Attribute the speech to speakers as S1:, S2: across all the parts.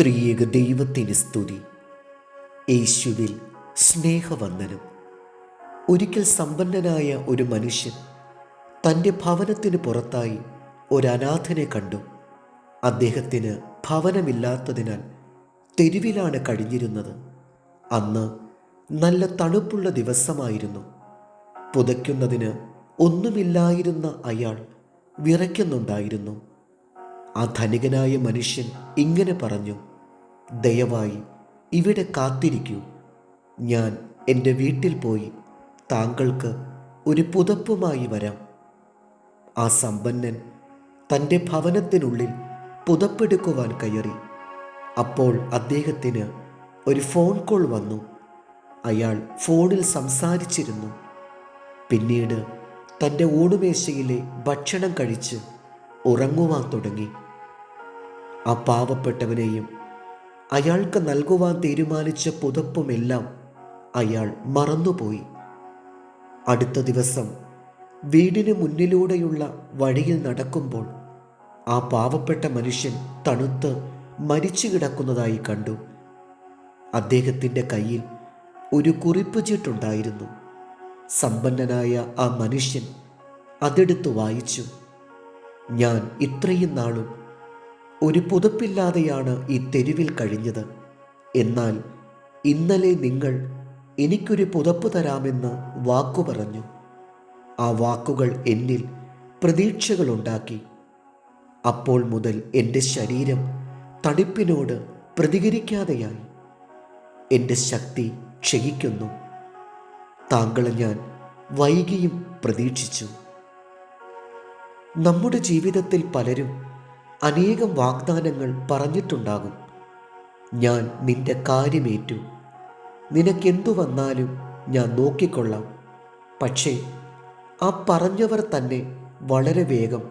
S1: ത്രിയേക ദൈവത്തിന് സ്തുതി. യേശുവിൽ സ്നേഹവന്ദനം. ഒരിക്കൽ സമ്പന്നനായ ഒരു മനുഷ്യൻ തന്റെ ഭവനത്തിന് പുറത്തായി ഒരു അനാഥനെ കണ്ടു. അദ്ദേഹത്തിന് ഭവനമില്ലാത്തതിനാൽ തെരുവിലാണ് കഴിഞ്ഞിരുന്നത്. അന്ന് നല്ല തണുപ്പുള്ള ദിവസമായിരുന്നു. പുതയ്ക്കുന്നതിന് ഒന്നുമില്ലായിരുന്ന അയാൾ വിറയ്ക്കുന്നുണ്ടായിരുന്നു. ആ ധനികനായ മനുഷ്യൻ ഇങ്ങനെ പറഞ്ഞു ദയവായി ഇവിടെ കാത്തിരിക്കൂ. ഞാൻ എന്റെ വീട്ടിൽ പോയി താങ്കൾക്ക് ഒരു പുതപ്പുമായി വരാം. ആ സമ്പന്നൻ തന്റെ ഭവനത്തിനുള്ളിൽ പുതപ്പെടുക്കുവാൻ കയറി. അപ്പോൾ അദ്ദേഹത്തിന് ഒരു ഫോൺ കോൾ വന്നു. അയാൾ ഫോണിൽ സംസാരിച്ചിരുന്നു. പിന്നീട് തന്റെ ഊണുമേശയിലെ ഭക്ഷണം കഴിച്ച് ഉറങ്ങുവാൻ തുടങ്ങി. ആ പാവപ്പെട്ടവനെയും അയാൾക്ക് നൽകുവാൻ തീരുമാനിച്ച പുതപ്പുമെല്ലാം അയാൾ മറന്നുപോയി. അടുത്ത ദിവസം വീടിന് മുന്നിലൂടെയുള്ള വഴിയിൽ നടക്കുമ്പോൾ ആ പാവപ്പെട്ട മനുഷ്യൻ തണുത്ത് മരിച്ചു കിടക്കുന്നതായി കണ്ടു. അദ്ദേഹത്തിന്റെ കയ്യിൽ ഒരു കുറിപ്പ് ചീട്ടുണ്ടായിരുന്നു. സമ്പന്നനായ ആ മനുഷ്യൻ അതെടുത്ത് വായിച്ചു. ഞാൻ ഇത്രയും നാളും ഒരു പുതപ്പില്ലാതെയാണ് ഈ തെരുവിൽ കഴിഞ്ഞത്. എന്നാൽ ഇന്നലെ നിങ്ങൾ എനിക്കൊരു പുതപ്പ് തരാമെന്ന് വാക്കു പറഞ്ഞു. ആ വാക്കുകൾ എന്നിൽ പ്രതീക്ഷകളുണ്ടാക്കി. അപ്പോൾ മുതൽ എന്റെ ശരീരം തണുപ്പിനോട് പ്രതികരിക്കാതെയായി. എന്റെ ശക്തി ക്ഷയിക്കുന്നു. താങ്കളെ ഞാൻ വൈകിയും പ്രതീക്ഷിച്ചു. നമ്മുടെ ജീവിതത്തിൽ പലരും അനേകം വാഗ്ദാനങ്ങൾ പറഞ്ഞിട്ടുണ്ടാകും. ഞാൻ നിന്റെ കാര്യമേറ്റു. നിനക്കെന്തു വന്നാലും ഞാൻ നോക്കിക്കൊള്ളാം. പക്ഷേ ആ പറഞ്ഞവർ തന്നെ വളരെ വേഗം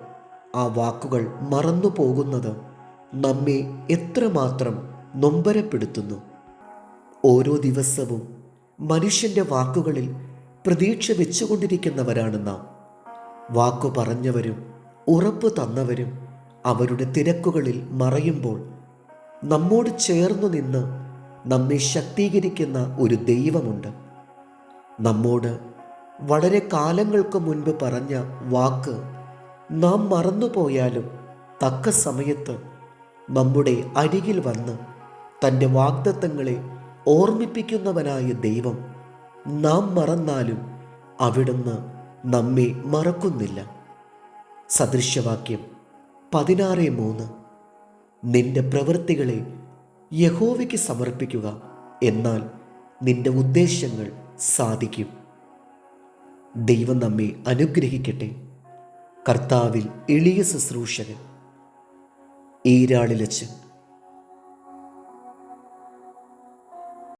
S1: ആ വാക്കുകൾ മറന്നു പോകുന്നത് നമ്മെ എത്രമാത്രം നൊമ്പരപ്പെടുത്തുന്നു. ഓരോ ദിവസവും മനുഷ്യന്റെ വാക്കുകളിൽ പ്രതീക്ഷ വെച്ചുകൊണ്ടിരിക്കുന്നവരാണ് നാം. വാക്കു പറഞ്ഞവരും ഉറപ്പ് തന്നവരും അവരുടെ തിരക്കുകളിൽ മറയുമ്പോൾ നമ്മോട് ചേർന്നു നിന്ന് നമ്മെ ശക്തീകരിക്കുന്ന ഒരു ദൈവമുണ്ട്. നമ്മോട് വളരെ കാലങ്ങൾക്ക് മുൻപ് പറഞ്ഞ വാക്ക് നാം മറന്നുപോയാലും തക്ക സമയത്ത് നമ്മുടെ അരികിൽ വന്ന് തന്റെ വാഗ്ദത്തങ്ങളെ ഓർമ്മിപ്പിക്കുന്നവനായ ദൈവം നാം മറന്നാലും അവിടുന്ന് നമ്മെ മറക്കുന്നില്ല. സദൃശവാക്യം പതിനാറ് മൂന്ന്. നിന്റെ പ്രവൃത്തികളെ യഹോവയ്ക്ക് സമർപ്പിക്കുക എന്നാൽ നിന്റെ ഉദ്ദേശങ്ങൾ സാധിക്കും. ദൈവം നമ്മെ അനുഗ്രഹിക്കട്ടെ. കർത്താവിൽ എളിയ ശുശ്രൂഷകൻ ഈരാളിലച്ചൻ